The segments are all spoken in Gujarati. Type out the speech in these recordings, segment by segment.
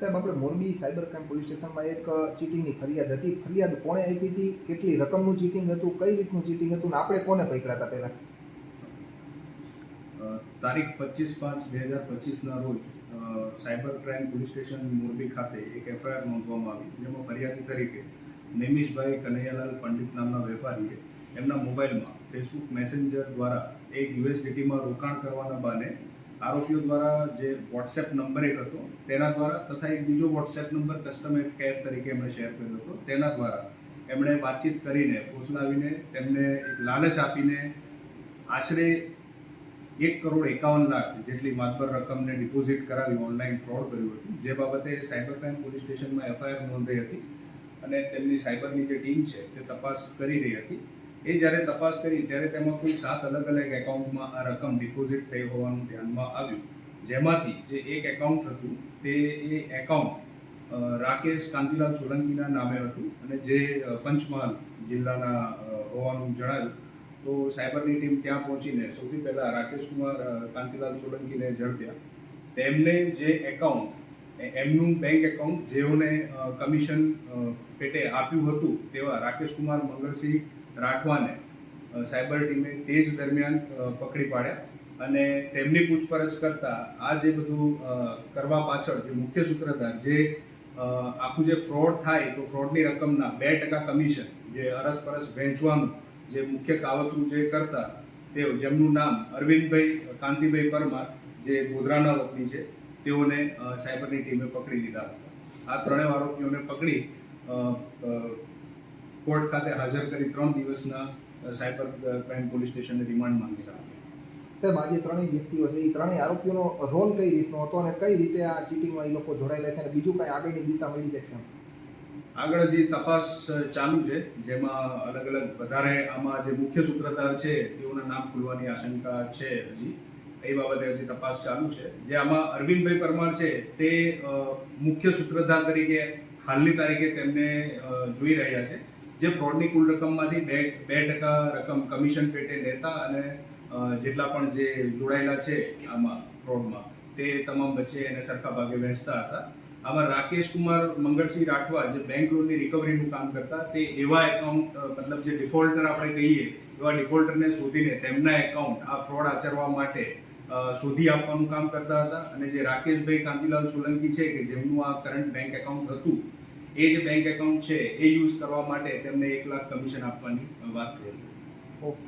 સાહેબ, આપણે મોરબી સાયબર ક્રાઇમ પોલીસ સ્ટેશનમાં એક ચીટિંગની ફરિયાદ હતી. ફરિયાદ કોણે આપી હતી? કેટલી રકમનું ચીટિંગ હતું? કઈ રીતનું ચીટિંગ હતું? ને આપણે કોને પકડ્યા હતા પહેલાં? તારીખ પચીસ પાંચ બે હજાર પચીસના રોજ cyber crime police station Morbi ખાતે એક એફઆઈઆર નોંધવામાં આવી. જેમાં ફરિયાદી તરીકે નિમિષભાઈ કનૈયાલાલ પંડિત નામના વેપારીએ એમના મોબાઈલમાં ફેસબુક મેસેન્જર દ્વારા એક યુએસડીટીમાં રોકાણ કરવાના બહાને આરોપીઓ દ્વારા જે વોટ્સએપ નંબર એક હતો, તેના દ્વારા તથા એક બીજો વોટ્સએપ નંબર કસ્ટમર કેર તરીકે એમણે શેર કર્યો હતો, તેના દ્વારા એમણે વાતચીત કરીને ફોસલાવીને તેમને એક લાલચ આપીને આશરે એક કરોડ એકાવન લાખ જેટલી માતબર રકમને ડિપોઝિટ કરાવી ઓનલાઈન ફ્રોડ કર્યું હતું. જે બાબતે સાયબર ક્રાઇમ પોલીસ સ્ટેશનમાં એફઆઈઆર નોંધાઈ હતી અને તેમની સાયબરની જે ટીમ છે, તે તપાસ કરી રહી હતી. એ જ્યારે તપાસ કરી, ત્યારે તેમાં કોઈ સાત અલગ અલગ એકાઉન્ટમાં આ રકમ ડિપોઝિટ થઈ હોવાનું ધ્યાનમાં આવ્યું. જેમાંથી જે એક એકાઉન્ટ હતું, તે એ એકાઉન્ટ રાકેશ કાંતિલાલ સોલંકીના નામે હતું અને જે પંચમહાલ જિલ્લાના હોવાનું જણાયું. તો સાયબરની ટીમ ત્યાં પહોંચીને સૌથી પહેલાં રાકેશ કુમાર કાંતિલાલ સોલંકીને ઝડપ્યા. તેમને જે એકાઉન્ટ એમનું બેંક એકાઉન્ટ જેઓને કમિશન પેટે આપ્યું હતું તેવા રાકેશ કુમાર મંગળસિંહ રાઠવાને સાયબર ટીમે તે જ દરમિયાન પકડી પાડ્યા અને તેમની પૂછપરછ કરતા આ જે બધું કરવા પાછળ જે મુખ્ય સૂત્રધાર જે આખું જે ફ્રોડ થાય તો ફ્રોડની રકમના બે ટકા કમિશન જે અરસપરસ વહેંચવાનું જે મુખ્ય કાવતરું જે કરતા તેઓ, જેમનું નામ અરવિંદભાઈ, કાંતિભાઈ પરમાર જે ગોધરાના વતની છે તેઓને સાયબરની ટીમે પકડી લીધા. આ ત્રણેય આરોપીઓને પકડી કોર્ટ ખાતે હાજર કરી ત્રણ દિવસના સાયબર ક્રાઇમ પોલીસ સ્ટેશને રિમાન્ડ માંગેલા હતા સાહેબ આ જે ત્રણેય વ્યક્તિઓ છે એ ત્રણેય આરોપીઓનો રોલ કઈ રીતનો હતો અને કઈ રીતે આ ચીટિંગમાં એ લોકો જોડાયેલા છે અને બીજું કઈ આગળની દિશા મળી છે આગળ જે તપાસ ચાલુ છે જેમાં અલગ અલગ વધારે આમાં જે મુખ્ય સૂત્રધાર છે તેઓના નામ ખુલવાની આશંકા છે હજી. એ બાબતે હજી તપાસ ચાલુ છે. જે આમાં અરવિંદભાઈ પરમાર છે, તે મુખ્ય સૂત્રધાર તરીકે હાલની તારીખે તેમને જોઈ રહ્યા છે. જે ફ્રોડની કુલ રકમમાંથી બે બે ટકા રકમ કમિશન પેટે લેતા અને જેટલા પણ જે જોડાયેલા છે આમાં ફ્રોડમાં, તે તમામ વચ્ચે એને સરખા ભાગે વહેંચતા હતા. આમાં રાકેશ કુમાર મંગળસિંહ રાઠવા જે બેંક લોનની રિકવરીનું કામ કરતા, તે એવા એકાઉન્ટ મતલબ જે ડિફોલ્ટર આપણે કહીએ, એવા ડિફોલ્ટરને શોધીને તેમના એકાઉન્ટ આ ફ્રોડ આચરવા માટે શોધી આપવાનું કામ કરતા હતા અને જે રાકેશભાઈ કાંતિલાલ સોલંકી છે કે જેમનું આ કરંટ બેંક એકાઉન્ટ હતું, એ જે બેંક એકાઉન્ટ છે એ યુઝ કરવા માટે તેમને એક લાખ કમિશન આપવાની વાત કરી. ઓકે.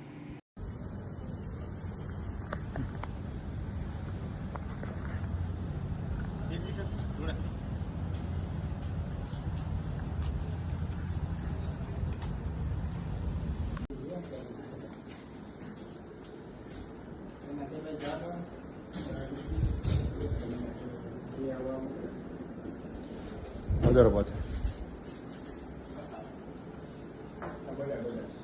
વધારે પાછળ બધા બધા